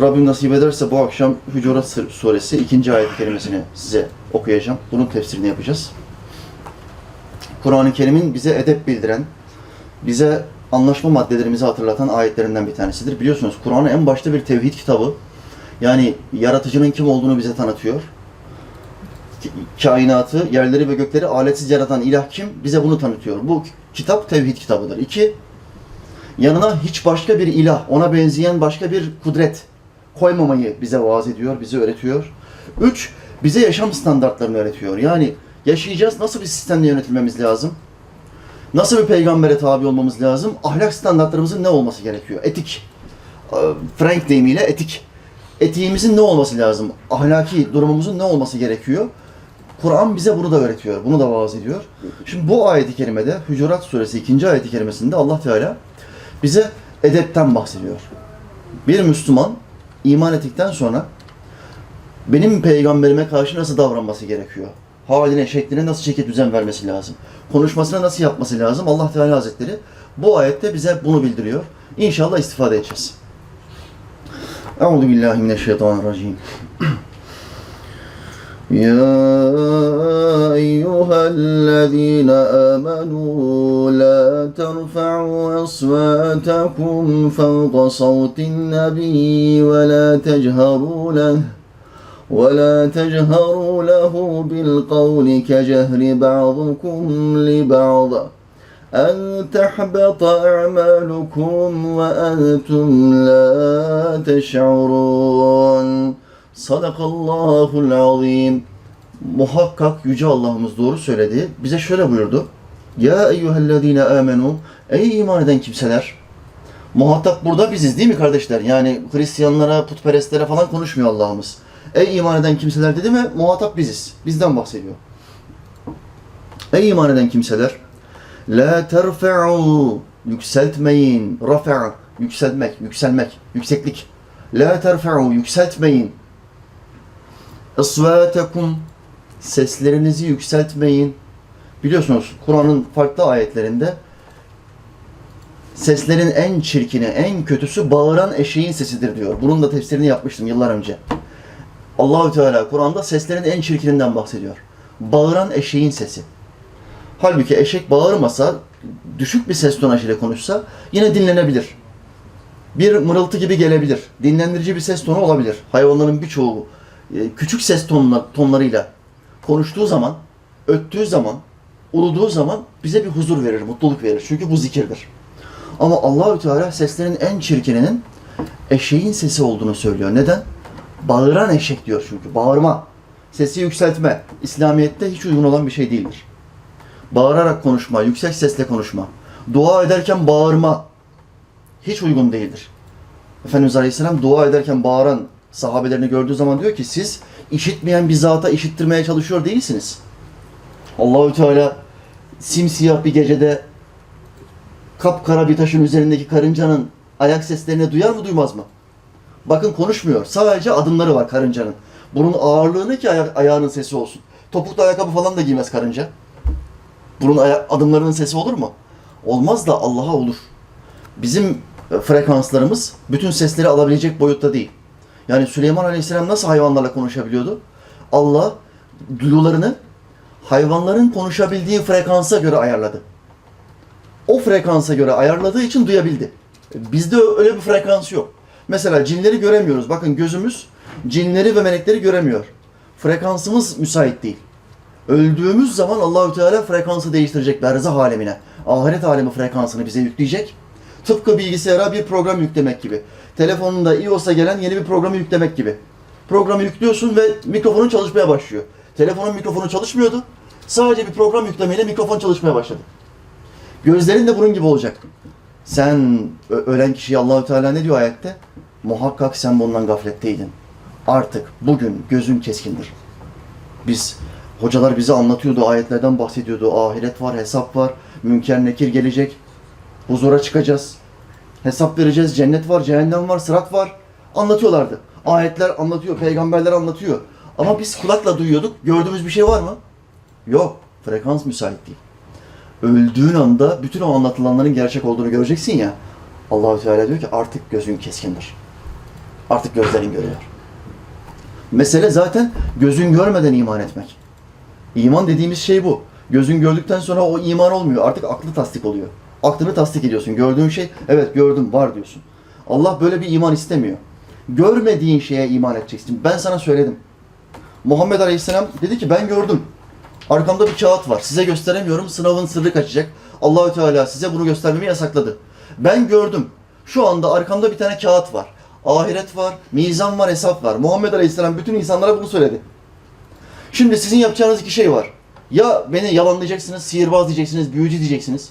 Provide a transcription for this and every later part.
Rabbim nasip ederse bu akşam Hucurat Suresi ikinci ayet kelimesini size okuyacağım. Bunun tefsirini yapacağız. Kur'an-ı Kerim'in bize edep bildiren, bize anlaşma maddelerimizi hatırlatan ayetlerinden bir tanesidir. Biliyorsunuz Kur'an en başta bir tevhid kitabı. Yani yaratıcının kim olduğunu bize tanıtıyor. Kainatı, yerleri ve gökleri aletsiz yaratan ilah kim? Bize bunu tanıtıyor. Bu kitap tevhid kitabıdır. İki, yanına hiç başka bir ilah, ona benzeyen başka bir kudret koymamayı bize vaaz ediyor, bize öğretiyor. Üç, bize yaşam standartlarını öğretiyor. Yani yaşayacağız, nasıl bir sistemle yönetilmemiz lazım? Nasıl bir peygambere tabi olmamız lazım? Ahlak standartlarımızın ne olması gerekiyor? Etik. Ee, Frank deyimiyle etik. Etiğimizin ne olması lazım? Ahlaki durumumuzun ne olması gerekiyor? Kur'an bize bunu da öğretiyor. Bunu da vaaz ediyor. Şimdi bu ayeti kerimede Hucurat suresi 2. ayeti kerimesinde Allah Teala bize edepten bahsediyor. Bir Müslüman iman ettikten sonra benim peygamberime karşı nasıl davranması gerekiyor? Haline, şekline nasıl çeki düzen vermesi lazım? Konuşmasına nasıl yapması lazım? Allah Teala Hazretleri bu ayette bize bunu bildiriyor. İnşallah istifade edeceğiz. Euzu billahi mineşşeytanirracim. يا أيها الذين آمنوا لا ترفعوا أصواتكم فوق صوت النبي ولا تجهروا له ولا تجهروا له بالقول كجهر بعضكم لبعض أن تحبط أعمالكم وأنتم لا تشعرون Sadakallahul azim. Muhakkak Yüce Allah'ımız doğru söyledi. Bize şöyle buyurdu. Ya eyyühellezine amenu. Ey iman eden kimseler. Muhatap burada biziz değil mi kardeşler? Yani Hristiyanlara, putperestlere falan konuşmuyor Allah'ımız. Ey iman eden kimseler dedi mi? Muhatap biziz. Bizden bahsediyor. Ey iman eden kimseler. La terfe'u. Yükseltmeyin. Rafa. Yükselmek, yükselmek, yükseklik. La terfe'u. Yükseltmeyin. Isvâtekum seslerinizi yükseltmeyin. Biliyorsunuz Kur'an'ın farklı ayetlerinde seslerin en çirkini, en kötüsü bağıran eşeğin sesidir diyor. Bunun da tefsirini yapmıştım yıllar önce. Allahü Teala Kur'an'da seslerin en çirkininden bahsediyor. Bağıran eşeğin sesi. Halbuki eşek bağırmasa, düşük bir ses tonajıyla konuşsa yine dinlenebilir. Bir mırıltı gibi gelebilir. Dinlendirici bir ses tonu olabilir. Hayvanların birçoğu e, küçük ses tonla, tonlarıyla konuştuğu zaman, öttüğü zaman, uluduğu zaman bize bir huzur verir, mutluluk verir. Çünkü bu zikirdir. Ama Allahü Teala seslerin en çirkininin eşeğin sesi olduğunu söylüyor. Neden? Bağıran eşek diyor çünkü. Bağırma. Sesi yükseltme. İslamiyet'te hiç uygun olan bir şey değildir. Bağırarak konuşma, yüksek sesle konuşma. Dua ederken bağırma. Hiç uygun değildir. Efendimiz Aleyhisselam dua ederken bağıran sahabelerini gördüğü zaman diyor ki siz işitmeyen bir zata işittirmeye çalışıyor değilsiniz. Allahü Teala simsiyah bir gecede kapkara bir taşın üzerindeki karıncanın ayak seslerini duyar mı duymaz mı? Bakın konuşmuyor. Sadece adımları var karıncanın. Bunun ağırlığını ki aya- ayağının sesi olsun. Topuklu ayakkabı falan da giymez karınca. Bunun aya- adımlarının sesi olur mu? Olmaz da Allah'a olur. Bizim e, frekanslarımız bütün sesleri alabilecek boyutta değil. Yani Süleyman Aleyhisselam nasıl hayvanlarla konuşabiliyordu? Allah duyularını hayvanların konuşabildiği frekansa göre ayarladı. O frekansa göre ayarladığı için duyabildi. Bizde öyle bir frekans yok. Mesela cinleri göremiyoruz. Bakın gözümüz cinleri ve melekleri göremiyor. Frekansımız müsait değil. Öldüğümüz zaman Allahü Teala frekansı değiştirecek berzah alemine. Ahiret alemi frekansını bize yükleyecek. Tıpkı bilgisayara bir program yüklemek gibi. Telefonunda iOS'a gelen yeni bir programı yüklemek gibi. Programı yüklüyorsun ve mikrofonun çalışmaya başlıyor. Telefonun mikrofonu çalışmıyordu. Sadece bir program yüklemeyle mikrofon çalışmaya başladı. Gözlerin de bunun gibi olacak. Sen ölen kişiye Allahü Teala ne diyor ayette? Muhakkak sen bundan gafletteydin. Artık bugün gözün keskindir. Biz hocalar bize anlatıyordu, ayetlerden bahsediyordu. Ahiret var, hesap var, münker nekir gelecek. Huzura çıkacağız. Hesap vereceğiz. Cennet var, cehennem var, sırat var. Anlatıyorlardı. Ayetler anlatıyor, peygamberler anlatıyor. Ama biz kulakla duyuyorduk. Gördüğümüz bir şey var mı? Yok. Frekans müsait değil. Öldüğün anda bütün o anlatılanların gerçek olduğunu göreceksin ya. Allahü Teala diyor ki artık gözün keskindir. Artık gözlerin görüyor. Mesele zaten gözün görmeden iman etmek. İman dediğimiz şey bu. Gözün gördükten sonra o iman olmuyor. Artık aklı tasdik oluyor. Aklını tasdik ediyorsun. Gördüğün şey evet gördüm var diyorsun. Allah böyle bir iman istemiyor. Görmediğin şeye iman edeceksin. Ben sana söyledim. Muhammed Aleyhisselam dedi ki ben gördüm. Arkamda bir kağıt var. Size gösteremiyorum. Sınavın sırrı kaçacak. Allahü Teala size bunu göstermemi yasakladı. Ben gördüm. Şu anda arkamda bir tane kağıt var. Ahiret var, mizan var, hesap var. Muhammed Aleyhisselam bütün insanlara bunu söyledi. Şimdi sizin yapacağınız iki şey var. Ya beni yalanlayacaksınız, sihirbaz diyeceksiniz, büyücü diyeceksiniz.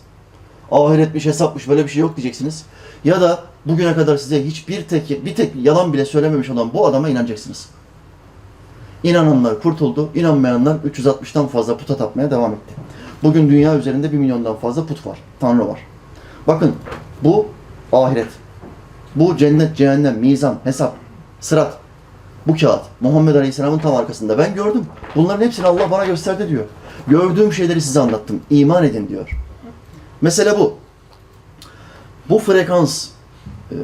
Ahiretmiş, hesapmış, böyle bir şey yok diyeceksiniz. Ya da bugüne kadar size hiçbir tek bir tek yalan bile söylememiş olan bu adama inanacaksınız. İnananlar kurtuldu, inanmayanlar 360'tan fazla puta tapmaya devam etti. Bugün dünya üzerinde 1 milyondan fazla put var, tanrı var. Bakın bu ahiret. Bu cennet, cehennem, mizan, hesap, sırat. Bu kağıt Muhammed Aleyhisselam'ın tam arkasında. Ben gördüm. Bunların hepsini Allah bana gösterdi diyor. Gördüğüm şeyleri size anlattım. İman edin diyor. Mesele bu. Bu frekans e,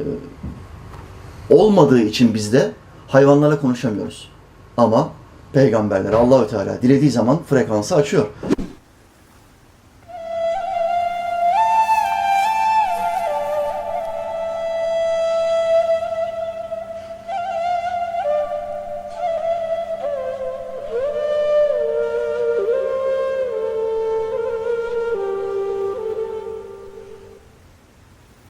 olmadığı için bizde hayvanlarla konuşamıyoruz. Ama peygamberler Allahü Teala dilediği zaman frekansı açıyor.